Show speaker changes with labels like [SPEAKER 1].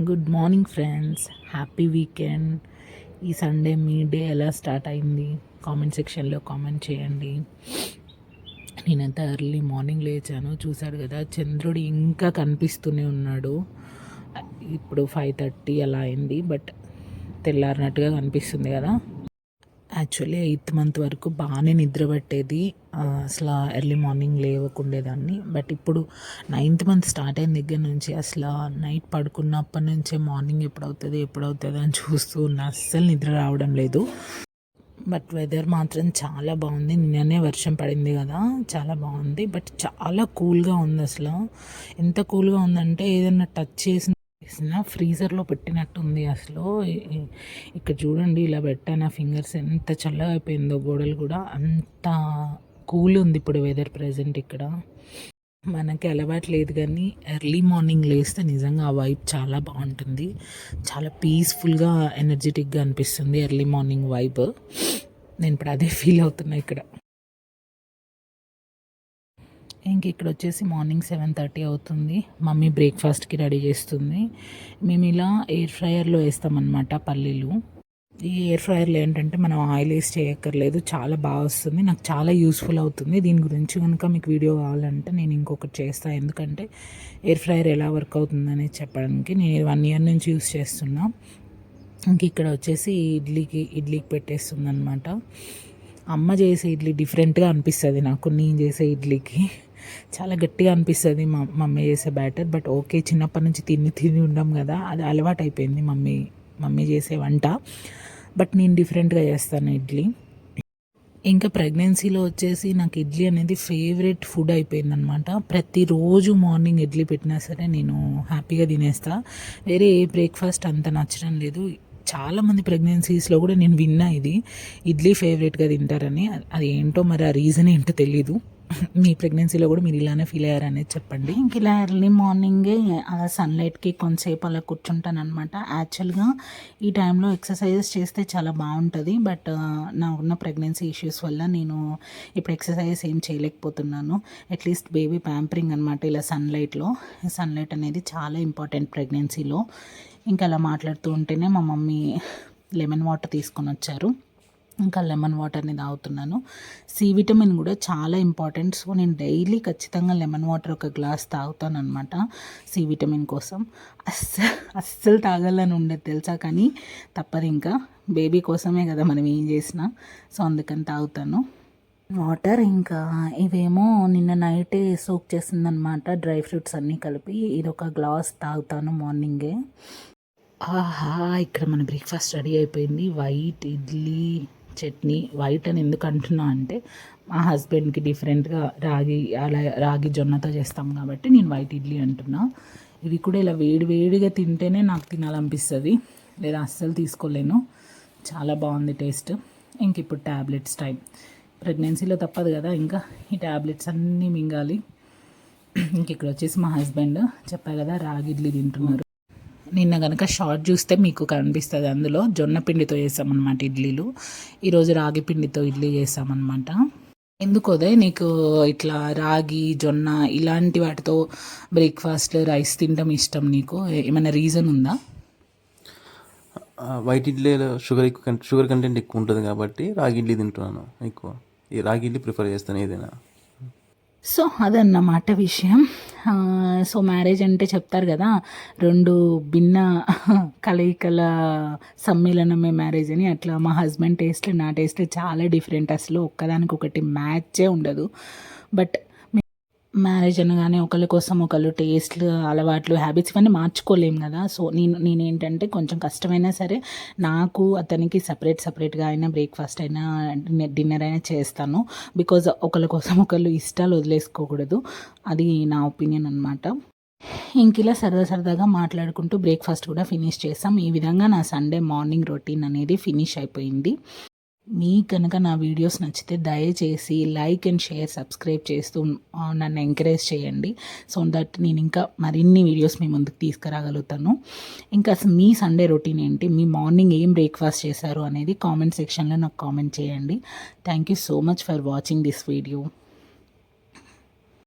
[SPEAKER 1] Good morning friends happy weekend ఈ Sunday మీ day ఎలా స్టార్ట్ అయింది? కామెంట్ సెక్షన్లో కామెంట్ చేయండి. నేనంత ఎర్లీ మార్నింగ్ లేచాను. చూశాడు కదా చంద్రుడు ఇంకా కనిపిస్తూనే ఉన్నాడు. ఇప్పుడు ఫైవ్ థర్టీ అలా అయింది బట్ తెల్లారినట్టుగా కనిపిస్తుంది కదా. యాక్చువల్లీ ఎయిత్ మంత్ వరకు బాగానే నిద్ర పట్టేది. అసలు ఎర్లీ మార్నింగ్ లేవకుండేదాన్ని. బట్ ఇప్పుడు నైన్త్ మంత్ స్టార్ట్ అయిన దగ్గర నుంచి అసలు నైట్ పడుకున్నప్పటి నుంచే మార్నింగ్ ఎప్పుడవుతుంది ఎప్పుడవుతుంది ఎప్పుడు అని చూస్తూ ఉన్నా అస్సలు నిద్ర రావడం లేదు. బట్ వెదర్ మాత్రం చాలా బాగుంది. నిన్ననే వర్షం పడింది కదా చాలా బాగుంది. బట్ చాలా కూల్గా ఉంది అసలు. ఎంత కూల్గా ఉందంటే ఏదైనా టచ్ చేసిన నా ఫ్రీజర్లో పెట్టినట్టుంది అసలు? ఇక్కడ చూడండి ఇలా పెట్టాను ఫింగర్స్ ఎంత చల్లగా అయిపోయిందో గోడలు కూడా అంత కూల్ ఉంది ఇప్పుడు వెదర్ ప్రజెంట్ ఇక్కడ. మనకి అలవాటు లేదు కానీ ఎర్లీ మార్నింగ్ లేస్తే నిజంగా ఆ వైబ్ చాలా బాగుంటుంది. చాలా పీస్ఫుల్గా ఎనర్జెటిక్గా అనిపిస్తుంది ఎర్లీ మార్నింగ్ వైబ్ నేను ఇప్పుడు అదే ఫీల్ అవుతున్నా ఇక్కడ. ఇంక ఇక్కడ వచ్చేసి మార్నింగ్ సెవెన్ థర్టీ అవుతుంది. మమ్మీ బ్రేక్ఫాస్ట్కి రెడీ చేస్తుంది. మేము ఇలా ఎయిర్ ఫ్రైయర్లో వేస్తామన్నమాట పల్లీలు. ఈ ఎయిర్ ఫ్రైయర్లో ఏంటంటే మనం ఆయిల్ వేసి చేయక్కర్లేదు. చాలా బాగా వస్తుంది. నాకు చాలా యూస్ఫుల్ అవుతుంది. దీని గురించి కనుక మీకు వీడియో కావాలంటే నేను ఇంకొకటి చేస్తాను ఎందుకంటే ఎయిర్ ఫ్రయర్ ఎలా వర్క్ అవుతుందని చెప్పడానికి నేను వన్ ఇయర్ నుంచి యూస్ చేస్తున్నా. ఇంక ఇక్కడ వచ్చేసి ఇడ్లీకి ఇడ్లీకి పెట్టేస్తుంది అనమాట అమ్మ చేసే ఇడ్లీ డిఫరెంట్గా అనిపిస్తుంది నాకు. నేను చేసే ఇడ్లీకి. చాలా గట్టిగా అనిపిస్తుంది మా మమ్మీ చేసే బ్యాటర్ బట్ ఓకే చిన్నప్పటి నుంచి తిని తిని ఉండం కదా అది అలవాటు అయిపోయింది మమ్మీ మమ్మీ చేసే వంట. బట్ నేను డిఫరెంట్గా చేస్తాను ఇడ్లీ. ఇంకా ప్రెగ్నెన్సీలో వచ్చేసి నాకు ఇడ్లీ అనేది ఫేవరెట్ ఫుడ్ అయిపోయిందనమాట. ప్రతిరోజు మార్నింగ్ ఇడ్లీ పెట్టినా సరే నేను హ్యాపీగా తినేస్తా. వేరే ఏ బ్రేక్ఫాస్ట్ అంత నచ్చడం లేదు. చాలామంది ప్రెగ్నెన్సీస్లో కూడా నేను విన్నా ఇది. ఇడ్లీ ఫేవరెట్గా తింటారని. అది ఏంటో మరి ఆ రీజన్ ఏంటో తెలీదు. మీ ప్రెగ్నెన్సీలో కూడా మీరు ఇలానే ఫీల్ అయ్యారనేది చెప్పండి. ఇంక ఇలా ఎర్లీ మార్నింగే అలా సన్లైట్కి కొంతసేపు అలా కూర్చుంటాను అనమాట యాక్చువల్గా ఈ టైంలో ఎక్సర్సైజెస్ చేస్తే చాలా బాగుంటుంది. బట్ నా ఉన్న ప్రెగ్నెన్సీ ఇష్యూస్ వల్ల నేను ఇప్పుడు ఎక్సర్సైజెస్ ఏం చేయలేకపోతున్నాను. అట్లీస్ట్ బేబీ ప్యాంపరింగ్ అనమాట ఇలా సన్లైట్లో సన్లైట్ అనేది చాలా ఇంపార్టెంట్ ప్రెగ్నెన్సీలో ఇంకా అలా మాట్లాడుతూ ఉంటేనే మా మమ్మీ లెమన్ వాటర్ తీసుకొని వచ్చారు. ఇంకా లెమన్ వాటర్ని తాగుతున్నాను. సి విటమిన్ కూడా చాలా ఇంపార్టెంట్. సో నేను డైలీ ఖచ్చితంగా లెమన్ వాటర్ ఒక గ్లాస్ తాగుతాను అనమాట సి విటమిన్ కోసం. అస్సలు అస్సలు తాగాలని ఉండేది తెలుసా కానీ తప్పదు ఇంకా. బేబీ కోసమే కదా మనం ఏం చేసినా. సో అందుకని తాగుతాను. వాటర్ ఇంకా ఇవేమో నిన్న నైటే సోక్ చేసిందనమాట డ్రై ఫ్రూట్స్ అన్నీ కలిపి ఇది ఒక గ్లాస్ తాగుతాను మార్నింగే. ఆహా ఇక్కడ మన బ్రేక్ఫాస్ట్ రెడీ అయిపోయింది. వైట్ ఇడ్లీ చట్నీ వైట్ అని ఎందుకు అంటున్నా అంటే మా హస్బెండ్కి డిఫరెంట్గా రాగి అలా రాగి జొన్నతో చేస్తాం కాబట్టి నేను వైట్ ఇడ్లీ అంటున్నా. ఇవి కూడా ఇలా వేడి వేడిగా తింటేనే నాకు తినాలనిపిస్తుంది. లేదా అస్సలు తీసుకోలేను. చాలా బాగుంది టేస్ట్. ఇంక ఇప్పుడు ట్యాబ్లెట్స్ టైం. ప్రెగ్నెన్సీలో తప్పదు కదా ఇంకా. ఈ ట్యాబ్లెట్స్ అన్నీ మింగాలి. ఇంక ఇక్కడ వచ్చేసి మా హస్బెండ్ చెప్పా కదా రాగి ఇడ్లీ తింటున్నారు. నిన్న కనుక షార్ట్ చూస్తే మీకు కనిపిస్తుంది. అందులో జొన్న పిండితో చేసామన్నమాట ఇడ్లీలు. ఈరోజు రాగి పిండితో ఇడ్లీ చేసామన్నమాట ఎందుకోదే నీకు ఇట్లా రాగి జొన్న ఇలాంటి వాటితో బ్రేక్ఫాస్ట్ రైస్ తినడం ఇష్టం నీకు? ఏమైనా రీజన్ ఉందా?
[SPEAKER 2] వైట్ ఇడ్లీలో షుగర్ ఎక్కువ షుగర్ కంటెంట్ ఎక్కువ ఉంటుంది కాబట్టి రాగి ఇడ్లీ తింటున్నాను ఎక్కువ. ఈ రాగి ఇడ్లీ ప్రిఫర్ చేస్తాను ఏదైనా.
[SPEAKER 1] సో అదన్నమాట విషయం. సో మ్యారేజ్ అంటే చెప్తారు కదా రెండు భిన్న కలయికల సమ్మేళనమే మ్యారేజ్ అని. అట్లా మా హస్బెండ్ టేస్ట్ నా టేస్ట్ చాలా డిఫరెంట్. అసలు ఒక్కదానికొకటి మ్యాచే ఉండదు. బట్ మ్యారేజ్ అనగానే ఒకరి కోసం ఒకళ్ళు టేస్ట్లు అలవాట్లు హ్యాబిట్స్ ఇవన్నీ మార్చుకోలేం కదా. సో నేను నేనేంటంటే కొంచెం కష్టమైనా సరే నాకు అతనికి సపరేట్ సపరేట్గా అయినా బ్రేక్ఫాస్ట్ అయినా డిన్నర్ అయినా చేస్తాను. బికాజ్ ఒకరి కోసం ఒకళ్ళు ఇష్టాలు వదిలేసుకోకూడదు. అది నా ఒపీనియన్ అనమాట ఇంక ఇలా సరదా సరదాగా మాట్లాడుకుంటూ బ్రేక్ఫాస్ట్ కూడా ఫినిష్ చేస్తాం ఈ విధంగా నా సండే మార్నింగ్ రొటీన్ అనేది ఫినిష్ అయిపోయింది. మీ కనుక నా వీడియోస్ నచ్చితే దయచేసి లైక్ అండ్ షేర్ సబ్స్క్రైబ్ చేస్తూ నన్ను ఎంకరేజ్ చేయండి. సో దట్ నేను ఇంకా మరిన్ని వీడియోస్ మీ ముందుకు తీసుకురాగలుగుతాను. ఇంకా అసలు మీ సండే రొటీన్ ఏంటి? మీ మార్నింగ్ ఏం బ్రేక్ఫాస్ట్ చేశారు అనేది కామెంట్ సెక్షన్లో నాకు కామెంట్ చేయండి. Thank you so much for watching this video